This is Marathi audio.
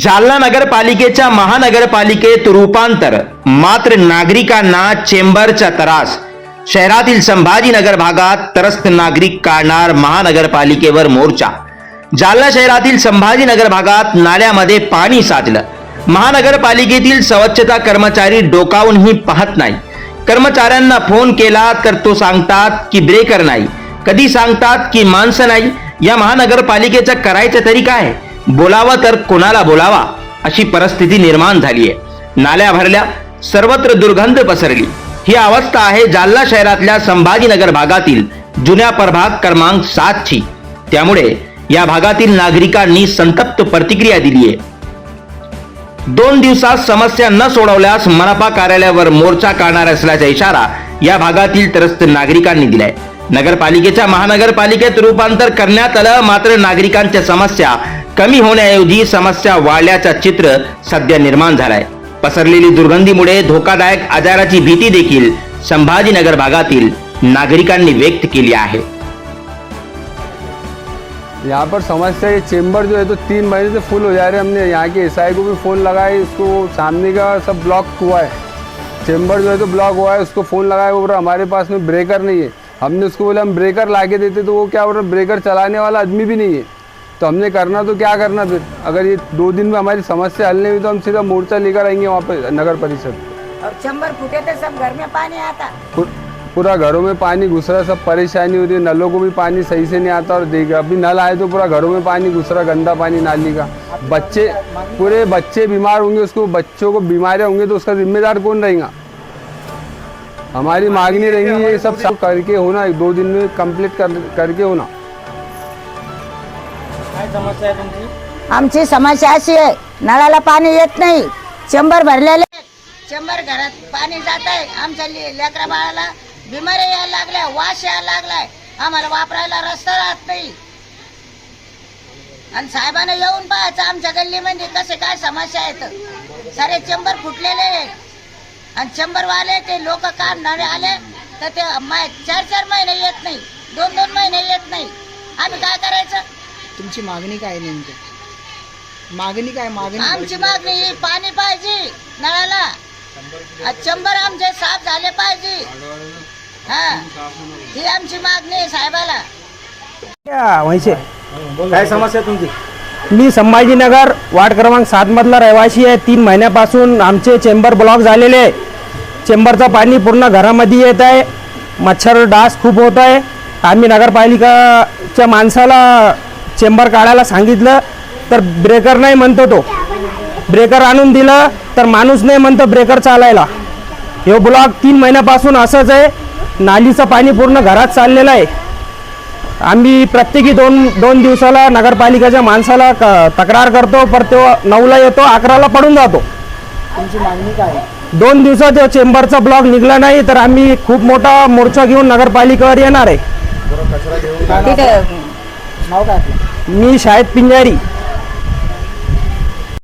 जालना नगरपालिकेच्या महानगरपालिकेत रूपांतर. मात्र नागरिकांना चेंबरचा त्रास. शहरातील संभाजीनगर भागात त्रस्त नागरिक काढणार महानगरपालिकेवर मोर्चा. जालना शहरातील संभाजीनगर भागात नाल्यामध्ये पाणी साचलं. महानगरपालिकेतील स्वच्छता कर्मचारी डोकावूनही पाहत नाही. कर्मचाऱ्यांना फोन केला तर तो सांगतात की ब्रेकर नाही. कधी सांगतात की माणसं नाही. या महानगरपालिकेचं करायचं तरी काय? बोलावा तर कोणाला बोलावा अशी परिस्थिती निर्माण झाली आहे नाल्या भरल्या सर्वत्र दुर्गंध पसरली. ही अवस्था आहे जालना शहरातल्या संभाजीनगर भागातील जुन्या प्रभाग क्रमांक सातची त्यामुळे या भागातील नागरिकांनी संतप्त प्रतिक्रिया दिली आहे दोन दिवसात समस्या न सोडवल्यास मनपा कार्यालयावर मोर्चा काढणार असल्याचा इशारा या भागातील त्रस्त नागरिकांनी दिलाय. नगरपालिकेच्या महानगरपालिकेत रूपांतर करण्यात आलं मात्र नागरिकांच्या समस्या कमी होण्याऐवजी समस्या वाढल्याचं चित्र सध्या निर्माण झालंय. पसरलेली दुर्गंधीमुळे धोकादायक आजाराची भीती देखील संभाजीनगर भागातील नागरिकांनी व्यक्त केली आहे. यहाँ पर समस्या ये चेम्बर जो है तो तीन महीने से फुल हो जा रहे हैं हमने। यहाँ के एसआई को भी फ़ोन लगाए उसको सामने का सब ब्लॉक हुआ है। चेम्बर जो है तो ब्लॉक हुआ है उसको फ़ोन लगाया वो बोल रहा हमारे पास में ब्रेकर नहीं है। हमने उसको बोला हम ब्रेकर ला के देते तो वो क्या बोल रहा ब्रेकर चलाने वाला आदमी भी नहीं है। तो हमने करना तो क्या करना फिर? अगर ये दो दिन में हमारी समस्या हल नहीं हुई तो हम सीधा मोर्चा लेकर आएँगे वहाँ पे नगर परिषद और चंबर फूटे थे सब घर में पानी आता। पूरा घरों में पानी घुस रहा सब परेशानी हो रही है नलों को भी पानी सही से नहीं आता और देख अभी नल आए तो पूरा घरों में पानी घुस रहा गंदा पानी नाली का। बच्चे पूरे बच्चे बीमार होंगे उसको बच्चों को बीमारियाँ होंगी तो उसका जिम्मेदार कौन रहेगा? हमारी मांगनी रहेगी ये सब सब करके होना एक दो दिन में कंप्लीट कर करके होना। आमची समस्या अशी आहे नळाला पाणी येत नाही चंबर भरलेले चंबर घरात पाणी जात आहे आमच्या ले- लेकरा बाळाला बिमारी यायला लागल्या वास यायला लागलाय. आम्हाला वापरायला रस्ता राहत नाही. आणि साहेबांना येऊन पाहायचं आमच्या गल्लीमध्ये कसे काय समस्या आहेत. सारे चंबर फुटलेले आहेत. आणि चंबरवाले ते लोक काढणारे आले तर ते मा- चार चार महिने येत नाही दोन दोन महिने येत नाही. आम्ही काय करायचं? तुमची मागणी काय नेमकी? मागणी काय मागणी आमची मागणी ही पाणी पाहिजे नळाला. चंबर आमचे साफ झाले पाहिजे. हा. ही आमची मागणी आहे साहेबाला. काय समस्या तुमची? मी संभाजीनगर वार्ड क्रमांक सात मधला रहिवासी आहे. तीन महिन्यापासून आमचे चेंबर ब्लॉक झालेले आहे. चेंबरचं पाणी पूर्ण घरामध्ये येत आहे. मच्छर डास खूप होत आहे. आम्ही नगरपालिकाच्या माणसाला चेंबर काढायला सांगितलं तर ब्रेकर नाही म्हणतो तो. ब्रेकर आणून दिलं तर माणूस नाही म्हणतो ब्रेकर चालायला. हे ब्लॉक तीन महिन्यापासून असंच आहे. नालीचं पाणी पूर्ण घरात चाललेलं आहे. आम्ही प्रत्येकी दोन दोन दिवसाला नगरपालिकेच्या माणसाला क- तक्रार करतो पर तो नऊला येतो अकराला पडून जातो. तुमची मागणी काय दोन दिवसात चेंबरचा ब्लॉक निघला नाही तर आम्ही खूप मोठा मोर्चा घेऊन नगरपालिकेवर येणार आहे. नाव काय आपलं? मी शाळेत पिंजारी.